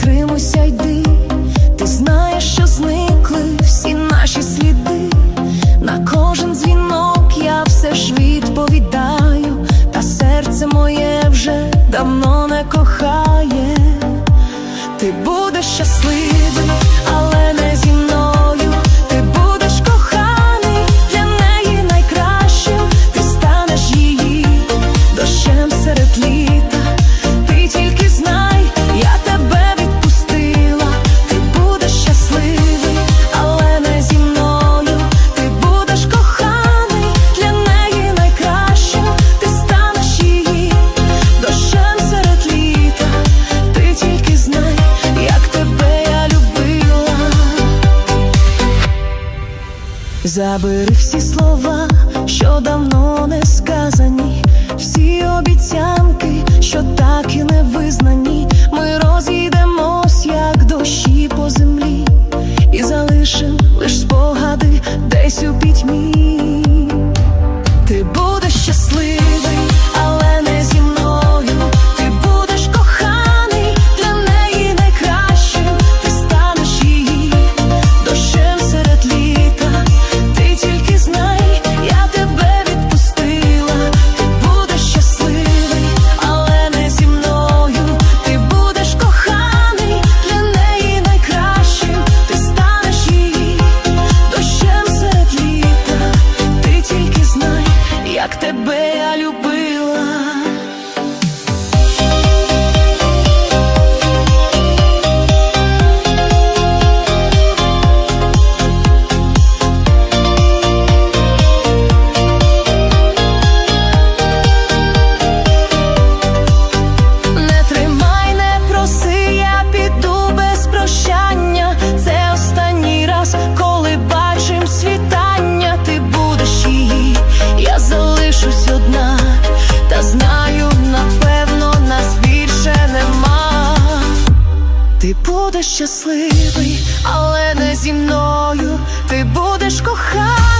Тримуйся йди. Забери всі слова, що давно не сказані, всі обіцянки, що так і не визнані, ми розійдемось, як дощі по землі, і залишим лиш спогади десь у пітьмі. як тебе я любив. Ти будеш щасливий, але не зі мною. Ти будеш кохати.